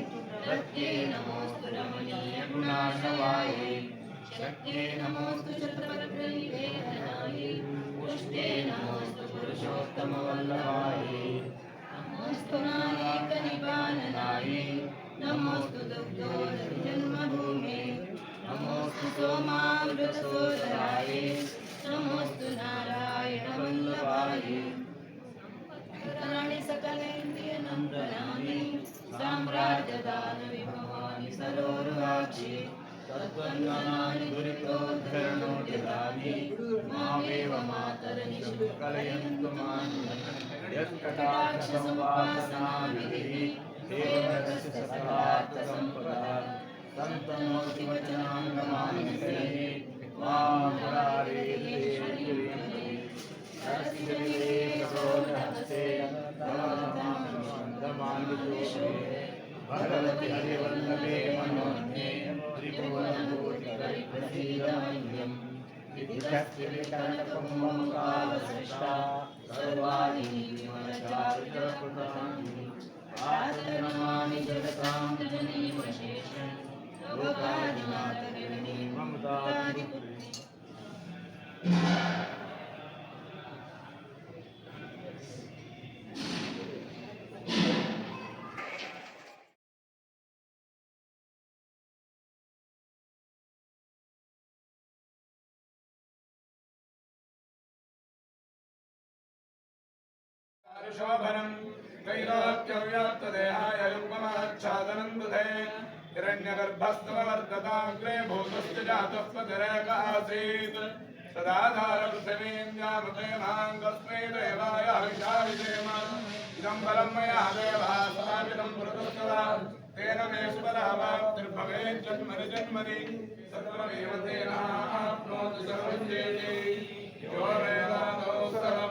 प्रत्ये नमोऽस्तु रमणीयगुणाशवाये शक्ये नमोऽस्तु शत्रपत्रनिवेदनाय पुष्टे नमोऽस्तु पुरुषोत्तमवल्लभाये नमोऽस्तु नायकनिपालनाय नमोऽस्तु नारायणवल्लभाय कराणि सकलेन्द्रियनन्दनानि साम्राज्यदानविभवानि सरोरुहाक्षि तद्वन्दनानि दुरितोद्धरणोदितानि मामेव मातरनिषु कलयन्तु माम् यत्कटाक्षसमुपासनाविधिः देवरस्य सकलार्थसम्पदा सन्तनोति वचनाङ्गमानसे सरस्वतीदेवरोधहस्ते भगवति हरिवल्लभे मनोज्ञे त्रिभुवनकोटिकरिप्रसीदमन्यम् विधितस्य विकल्पमुमकावसृष्टा सर्वाणि विमलचारुचकृतानि आचरणानि जगतां जननीमशेषं लोकादिनाथरिणी ममतादिपुत्री शोभनम् त्रैलोक्यव्याप्तदेहाय युग्ममच्छादनं दुधे हिरण्यगर्भस्तमवर्तताग्रे भूतश्च जातः पतिरेक आसीत् सदाधारपृथिवीं यामते मां कस्मै देवाय हविषाविधेम इदं बलं मया देवः स्थापितं पुरतस्तदा तेन मे सुपरावाप्तिर्भवेत् जन्मनि जन्मनि सर्वमेव तेनाप्नोति सर्वं जेते यो वेदादौ सर्वप्रो प्रो वेदान्तेषु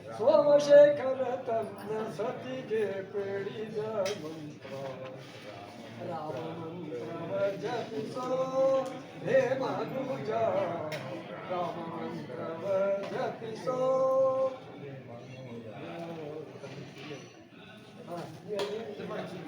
ಸೋಮಶೇಖರ ತನ್ನ ಸತಿಗೆ ಪೇಡಿದ ಮಂತ್ರ ರಾಮ ಮಂತ್ರವ ಜಪಿಸೋ ಹೇ ಮನುಜ ರಾಮ ಮಂತ್ರವ ಜಪಿಸೋ ಹಾ, ಇದು ಮಾಡಿ.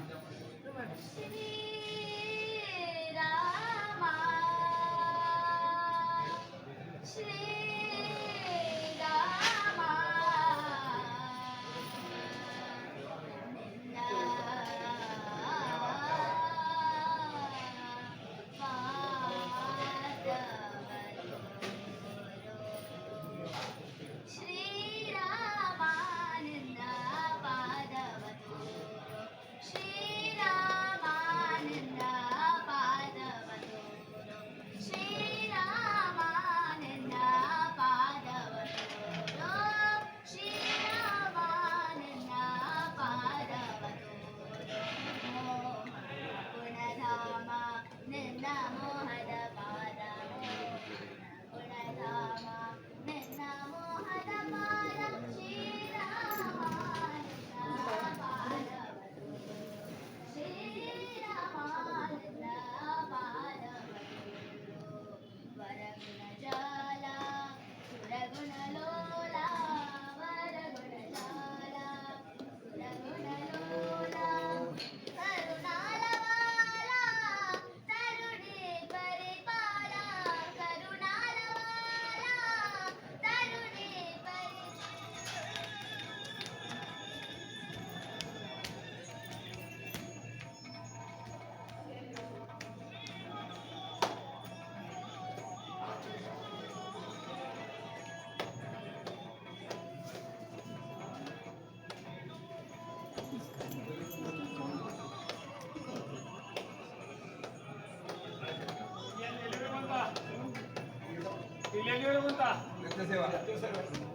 सेवा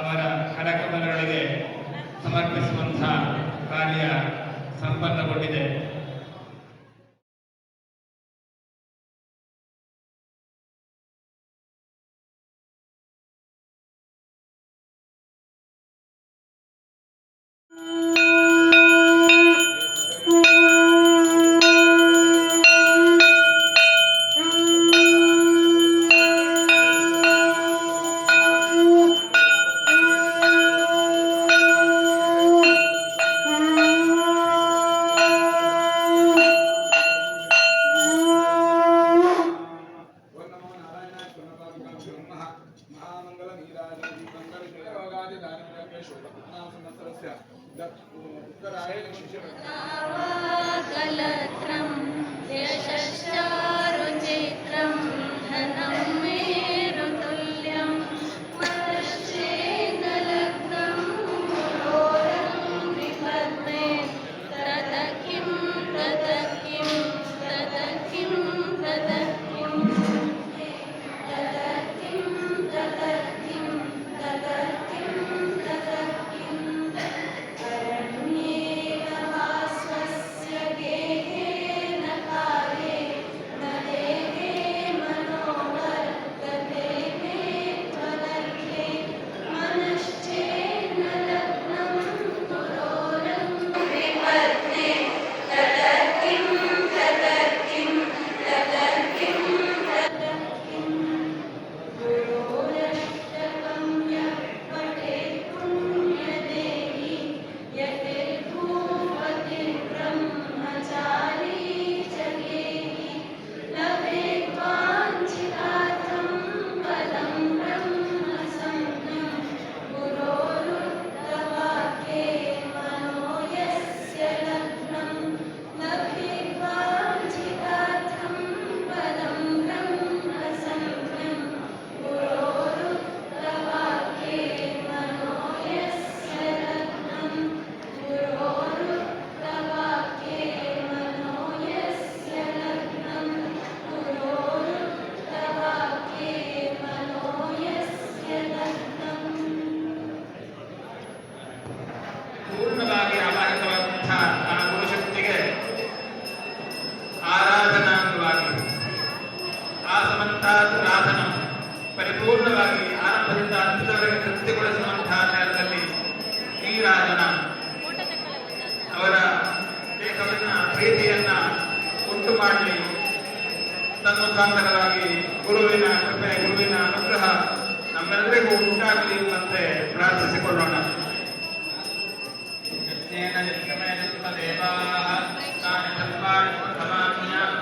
ಅವರ ಕರಕಮಲಗಳಿಗೆ ಸಮರ್ಪಿಸುವಂತಹ ಕಾರ್ಯ ಸಂಪನ್ನಗೊಂಡಿದೆ. ತನ್ಮುಖಾಂತರವಾಗಿ ಗುರುವಿನ ಕೃಪೆ, ಗುರುವಿನ ಅನುಗ್ರಹ ನಮ್ಮೆಲ್ಲರಿಗೂ ಉಂಟಾಗಲಿ ಮತ್ತೆ ಪ್ರಾರ್ಥಿಸಿಕೊಳ್ಳೋಣ. ಯಜ್ಞೇನ ಯಜ್ಞಮೇನ ದೇವಾಃ ತಾನಿ ತತ್ವಾನಿ ಪ್ರಥಮಾನ್ಯಾಂ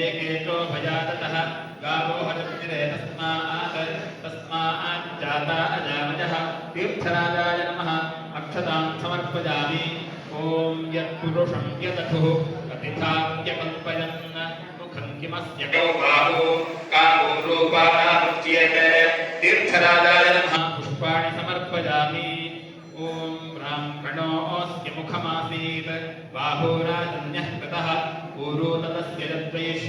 ये केचो भजाततः, गावो हरतिरे तस्मात् तस्मात् जाता अजामजः। तीर्थराजाय नमः। अक्षतां समर्पयामि ॐ यत्पुरुषं यतथुः कथिताप्यकल्पयन् मुखं किमस्य को बाहो? कामो रूपाणामुच्यते तीर्थराजाय नमः। पुष्पाणि समर्पयामि ॐ ब्राह्मणोऽस्य मुखमासीत्। बाहोराजन्यः कृतः पूर्व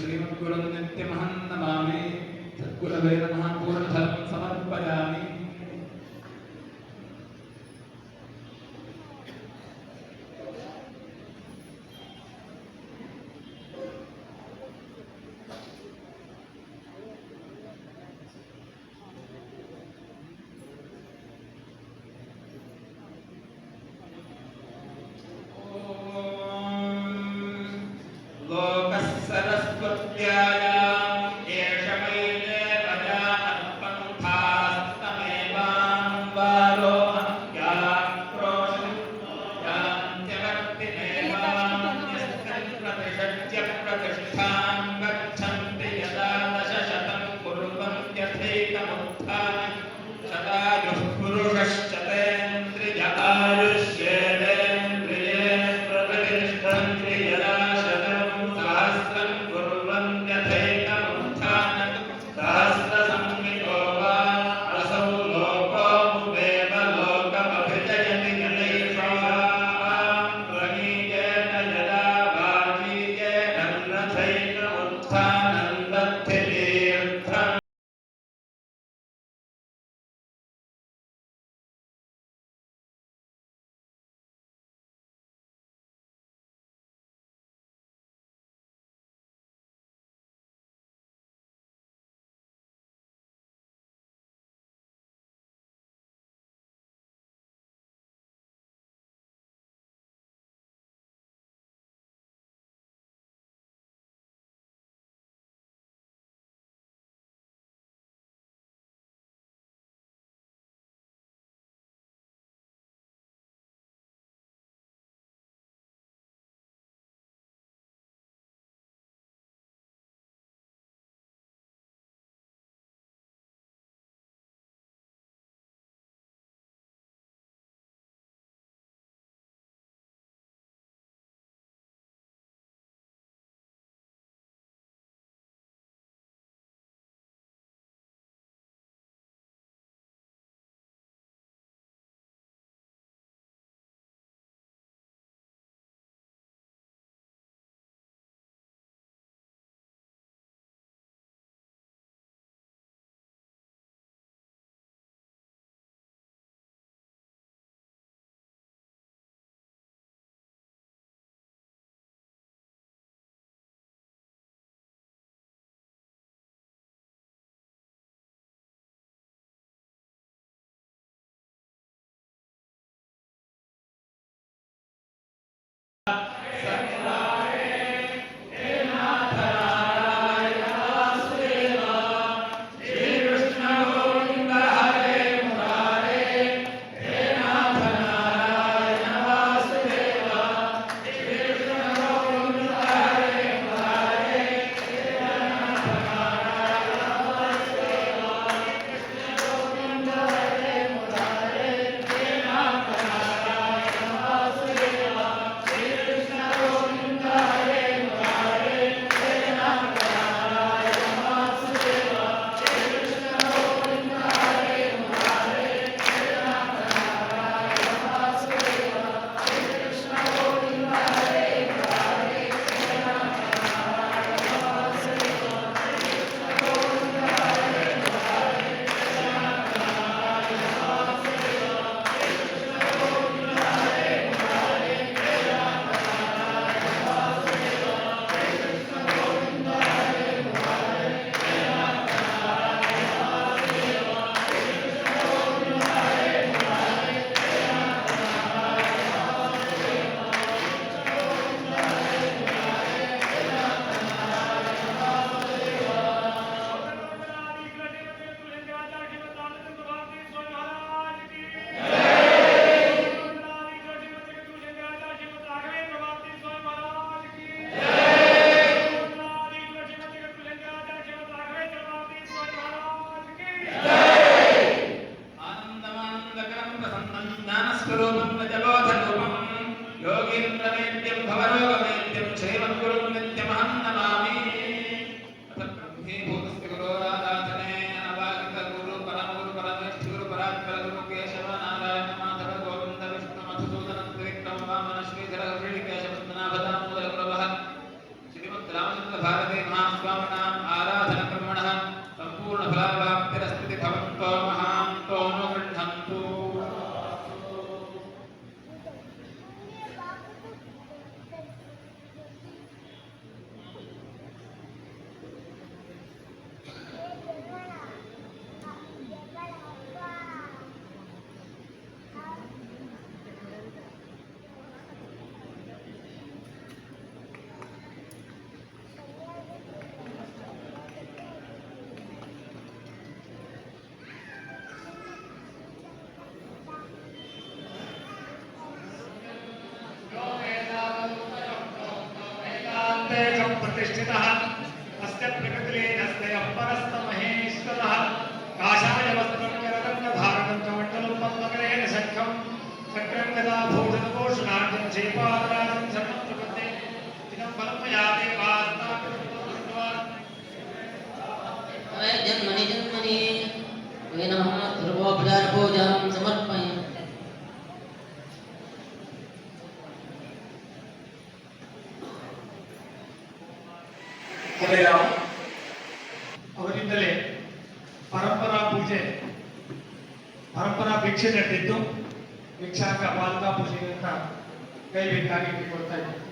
श्रीमद्गुरुनित्यमहन्नमामि सद्गुरवे नमः पूर्णधर्मं समा Thank you. ಒಡೆಯ ಅವರಿಂದಲೇ ಪರಂಪರಾ ಪೂಜೆ, ಪರಂಪರಾ ಭಿಕ್ಷೆ ನಡೆದಿದ್ದು, ಭಿಕ್ಷಾಕ ಬಾಲಕ ಪೂಜೆ ಅಂತ ಕೈ ಬೇಕಾಗಿ ಕೊಡ್ತಾ ಇದ್ದಾರೆ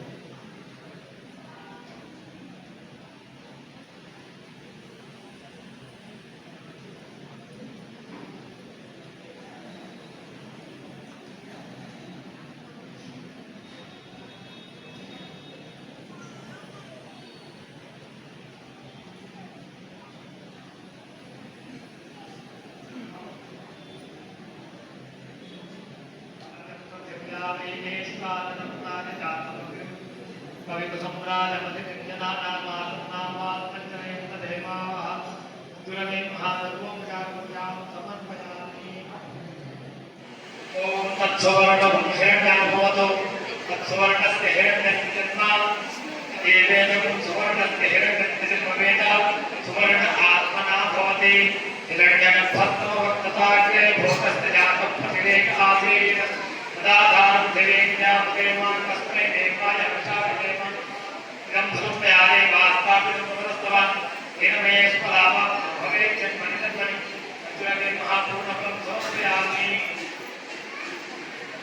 तत्सवर्णं हिरण्याभवतु तत्सवर्णस्य हिरण्यस्य जन्मा एवेदं सुवर्णस्य हिरण्यस्य जन्मवेद सुवर्ण आत्मना भवति हिरण्यगर्भत्तो वर्तताग्रे भूतस्य जातं प्रतिरेक आसीत् तदा दानं दिवेज्ञापदेवान् तस्मै देवाय प्रसादेव इदं प्रयाणे वास्तापितं पुनस्तवान् येन भवेत् जन्मनि जन्मनि अग्रमे महापूर्णफलं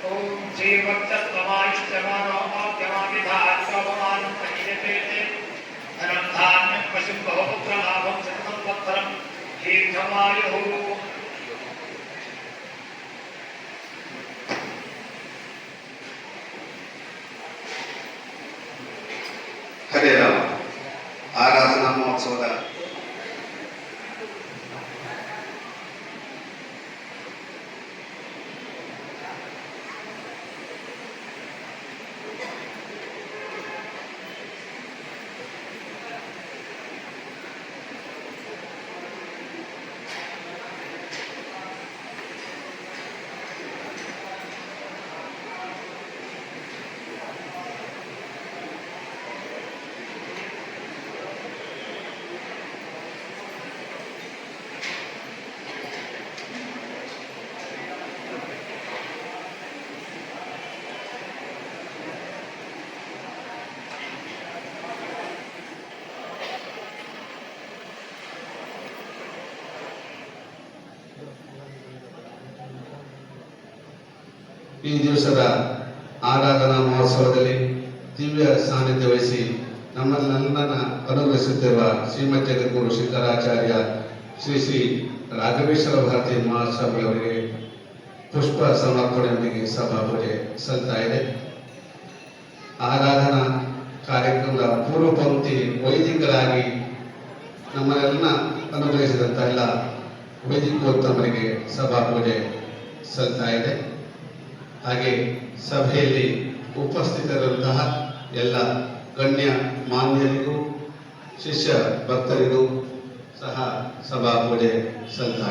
ओम धनं धान्यं पशुं बहुपुत्रलाभं सततं वत्सरं दीर्घमायुः ಹರೇ ರಾಮ ಆರಾಧನಾ ಮಹೋತ್ಸವದ ಈ ದಿವಸದ ಆರಾಧನಾ ಮಹೋತ್ಸವದಲ್ಲಿ ದಿವ್ಯ ಸಾನ್ನಿಧ್ಯ ವಹಿಸಿ ನಮ್ಮನ್ನ ಅನುಗ್ರಹಿಸುತ್ತಿರುವ ಶ್ರೀಮತಿ ಗುರು ಶ್ರೀ ಶ್ರೀ ರಾಘವೇಶ್ವರ ಭಾರತಿ ಮಹಾಸ್ವಾಮಿಯವರಿಗೆ ಪುಷ್ಪ ಸಮರ್ಪಣೆಯೊಂದಿಗೆ ಸಭಾ ಪೂಜೆ ಸಲ್ತಾ ಇದೆ. ಆರಾಧನಾ ಕಾರ್ಯಕ್ರಮದ ಪೂರ್ವ ಪಂಕ್ತಿ ವೈದಿಕರಾಗಿ ನಮ್ಮನ್ನೆಲ್ಲ ಅನುಗ್ರಹಿಸಿದಂಥ ಎಲ್ಲ ವೈದಿಕೋತ್ತಮರಿಗೆ ಸಭಾ ಪೂಜೆ ಸಲ್ತಾ ಇದೆ. ಹಾಗೆ ಸಭೆಯಲ್ಲಿ ಉಪಸ್ಥಿತರಂತಹ ಎಲ್ಲ ಗಣ್ಯ ಮಾನ್ಯರಿಗೂ ಶಿಷ್ಯ ಭಕ್ತರಿಗೂ ಸಹ ಸಭಾ ಪೂಜೆ ಸಲ್ತಾ